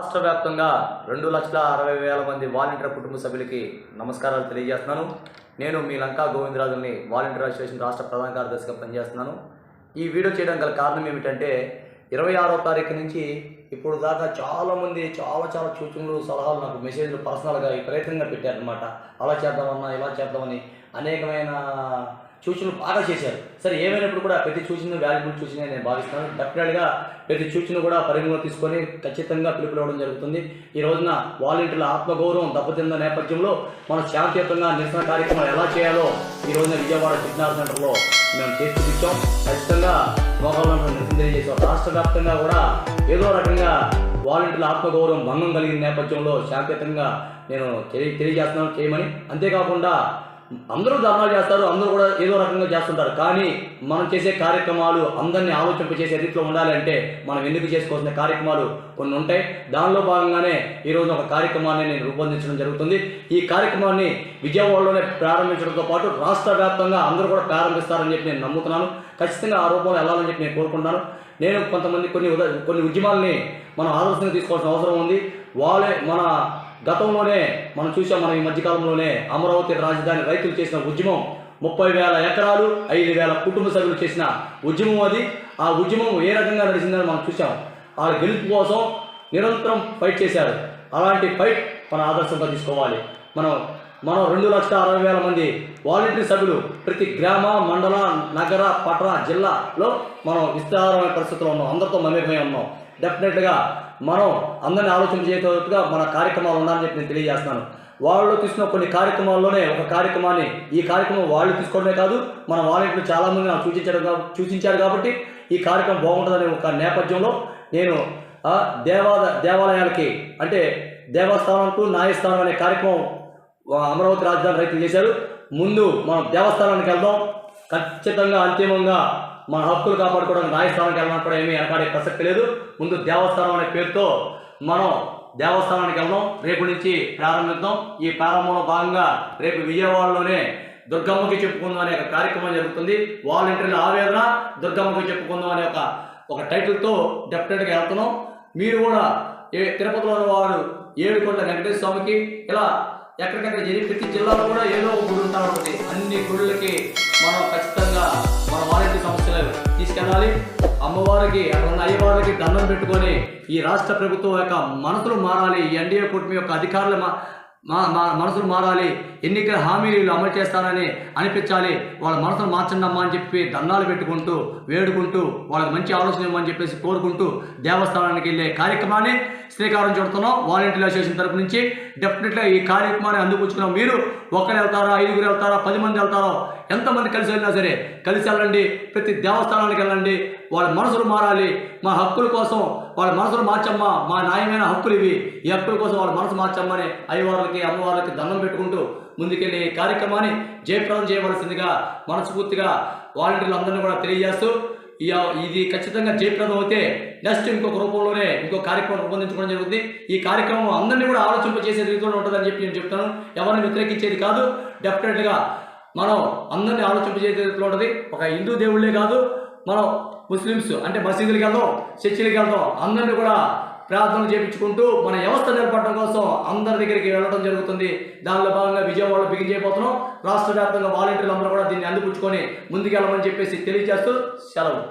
రాష్ట్ర వ్యాప్తంగా రెండు లక్షల అరవై వేల మంది వాలంటీర్ కుటుంబ సభ్యులకి నమస్కారాలు తెలియజేస్తున్నాను. నేను మీ లంకా గోవిందరాజుని వాలంటీర్ అసోసియేషన్ రాష్ట్ర ప్రధాన కార్యదర్శిగా పనిచేస్తున్నాను. ఈ వీడియో చేయడం గల కారణం ఏమిటంటే ఇరవై ఆరో తారీఖు నుంచి ఇప్పుడు దాకా చాలామంది చాలా చాలా సూచనలు సలహాలు నాకు మెసేజ్లు పర్సనల్గా ప్రయత్నంగా పెట్టారనమాట అలా చేద్దామన్నా ఇలా చేద్దామని అనేకమైన సూచనలు బాగా చేశారు. సరే ఏమైనప్పుడు కూడా ప్రతి సూచన వాల్యుబుల్ సూచన నేను భావిస్తున్నాను డెఫినెట్గా ప్రతి సూచన కూడా పరిగణలో తీసుకొని ఖచ్చితంగా పిలుపులవడం జరుగుతుంది. ఈ రోజున వాలంటీర్ల ఆత్మగౌరవం దెబ్బతిన్న నేపథ్యంలో మనం శాంతియుతంగా నిరసన కార్యక్రమాలు ఎలా చేయాలో ఈ రోజున విజయవాడ సిగ్నల్ సెంటర్లో మేము చేసి చూపించాం ఖచ్చితంగా మోకాళ్ళను నిరసన తెలియజేసాం రాష్ట్ర వ్యాప్తంగా కూడా ఏదో రకంగా వాలంటీర్ల ఆత్మగౌరవం భంగం కలిగిన నేపథ్యంలో శాంతియుతంగా నేను తెలియ తెలియజేస్తున్నాను. చేయమని అంతేకాకుండా అందరూ ధర్నాలు చేస్తారు అందరూ కూడా ఏదో రకంగా చేస్తుంటారు. కానీ మనం చేసే కార్యక్రమాలు అందరినీ ఆలోచింపచేసే రీతిలో ఉండాలి అంటే మనం ఎందుకు చేసుకోవాల్సిన కార్యక్రమాలు కొన్ని ఉంటాయి. దానిలో భాగంగానే ఈ రోజు ఒక కార్యక్రమాన్ని నేను రూపొందించడం జరుగుతుంది. ఈ కార్యక్రమాన్ని విజయవాడలోనే ప్రారంభించడంతో పాటు రాష్ట్ర వ్యాప్తంగా అందరూ కూడా ప్రారంభిస్తారని చెప్పి నేను నమ్ముతున్నాను. ఖచ్చితంగా ఆ రూపంలో వెళ్ళాలని చెప్పి నేను కోరుకుంటున్నాను. నేను కొంతమంది కొన్ని కొన్ని ఉద్యమాల్ని మనం ఆలోచన తీసుకోవాల్సిన అవసరం ఉంది. వాళ్ళే మన గతంలోనే మనం చూసాం మనం ఈ మధ్యకాలంలోనే అమరావతి రాజధాని రైతులు చేసిన ఉద్యమం. ముప్పై వేల ఎకరాలు ఐదు వేల కుటుంబ సభ్యులు చేసిన ఉద్యమం అది. ఆ ఉద్యమం ఏ రకంగా నడిచిందని మనం చూసాం ఆ గెలుపు కోసం నిరంతరం ఫైట్ చేశారు. అలాంటి ఫైట్ మన ఆదర్శంగా తీసుకోవాలి. మనం మనం రెండు లక్షల అరవై వేల మంది వాలంటీర్ సభ్యులు ప్రతి గ్రామ మండల నగర పట్టణ జిల్లాలో మనం విస్తారమైన పరిస్థితుల్లో ఉన్నాం. అందరితో మమేకమై ఉన్నాం. డెఫినెట్గా మనం అందరిని ఆలోచన చేయగలుగుతుగా మన కార్యక్రమాలు ఉండాలని చెప్పి నేను తెలియజేస్తున్నాను. వాళ్ళు తీసుకున్న కొన్ని కార్యక్రమాల్లోనే ఒక కార్యక్రమాన్ని ఈ కార్యక్రమం వాళ్ళు తీసుకోవడమే కాదు మన వాలంటీర్లు చాలామంది నాకు సూచించడం సూచించారు కాబట్టి ఈ కార్యక్రమం బాగుంటుందనే ఒక నేపథ్యంలో నేను దేవాద దేవాలయాలకి అంటే దేవస్థానం టు న్యాయస్థానం అనే కార్యక్రమం అమరావతి రాజధాని రైతులు చేశారు. ముందు మనం దేవస్థానానికి వెళ్దాం. ఖచ్చితంగా అంతిమంగా మన హక్కులు కాపాడుకోవడానికి న్యాయస్థానానికి వెళ్ళడానికి కూడా ఏమీ వెనకాడే ప్రసక్తి లేదు. ముందు దేవస్థానం అనే పేరుతో మనం దేవస్థానానికి వెళ్దాం. రేపు నుంచి ప్రారంభిద్దాం. ఈ ప్రారంభంలో భాగంగా రేపు విజయవాడలోనే దుర్గమ్మకి చెప్పుకుందాం అనే ఒక కార్యక్రమం జరుగుతుంది. వాలంటీర్ల ఆవేదన దుర్గమ్మకి చెప్పుకుందాం అనే ఒక ఒక టైటిల్తో డెఫినెట్గా వెళ్తున్నాం. మీరు కూడా ఏ తిరుపతిలో వాడు ఏడుకొండ వెంకటేశ్వర స్వామికి ఇలా ఎక్కడికక్కడ జరిగి ప్రతి జిల్లాలో కూడా ఏదో ఒక గుడి ఉంటా ఉంటుంది. అన్ని గుడులకి మనం ఖచ్చితంగా మన వాలంటీర్ సంస్థలు తీసుకెళ్ళాలి. అమ్మవారికి అక్కడ ఉన్న అయ్యవారికి దండం పెట్టుకొని ఈ రాష్ట్ర ప్రభుత్వం యొక్క మనసులు మారాలి. ఈ ఎన్డీఏ కూటమి యొక్క అధికారుల మా మా మా మనసులు మారాలి. ఎన్నికల హామీలు అమలు చేస్తానని అనిపించాలి. వాళ్ళ మనసును మార్చండి అమ్మా అని చెప్పి దండాలు పెట్టుకుంటూ వేడుకుంటూ వాళ్ళకి మంచి ఆలోచన ఇవ్వమని చెప్పేసి కోరుకుంటూ దేవస్థానానికి వెళ్ళే కార్యక్రమాన్ని శ్రీకారం చుడుతున్నాం. వాలంటీర్ అసోసియేషన్ తరపు నుంచి డెఫినెట్గా ఈ కార్యక్రమాన్ని అందిపుచ్చుకున్నాం. మీరు ఒక్కరు వెళ్తారా ఐదుగురు వెళ్తారా పది మంది వెళ్తారో ఎంతమంది కలిసి వెళ్ళినా సరే కలిసి వెళ్ళండి ప్రతి దేవస్థానానికి వెళ్ళండి. వాళ్ళ మనసులు మారాలి. మా హక్కుల కోసం వాళ్ళ మనసులు మార్చమ్మా. మా న్యాయమైన హక్కులు ఇవి. ఈ హక్కుల కోసం వాళ్ళ మనసు మార్చమ్మని అయ్యవార్లకి అమ్మవార్లకి దండం పెట్టుకుంటూ ముందుకెళ్ళి ఈ కార్యక్రమాన్ని జయప్రదం చేయవలసిందిగా మనస్ఫూర్తిగా వాలంటీర్లు అందరినీ కూడా తెలియజేస్తూ ఈ ఇది ఖచ్చితంగా జయప్రదం అయితే నెక్స్ట్ ఇంకొక రూపంలోనే ఇంకో కార్యక్రమం రూపొందించుకోవడం జరుగుతుంది. ఈ కార్యక్రమం అందరినీ కూడా ఆలోచింపజేసే రీతిలో ఉంటుందని చెప్పి నేను చెప్తాను. ఎవరిని వ్యతిరేకించేది కాదు డెఫినెట్గా మనం అందరినీ ఆలోచింపజేసే రీతిలో ఉంటుంది. ఒక హిందూ దేవుళ్ళే కాదు మనం ముస్లిమ్స్ అంటే మసీదులకు వెళ్దాం చర్చిలకు వెళ్దాం అందరినీ కూడా ప్రార్థనలు చేయించుకుంటూ మన వ్యవస్థ నిలబడడం కోసం అందరి దగ్గరికి వెళ్ళడం జరుగుతుంది. దానిలో భాగంగా విజయవాడలో బిగిన్ చేయబోతున్నాం. రాష్ట్ర వ్యాప్తంగా వాలంటీర్లు అందరూ కూడా దీన్ని అందిపుచ్చుకొని ముందుకెళ్ళమని చెప్పేసి తెలియజేస్తూ సెలవు.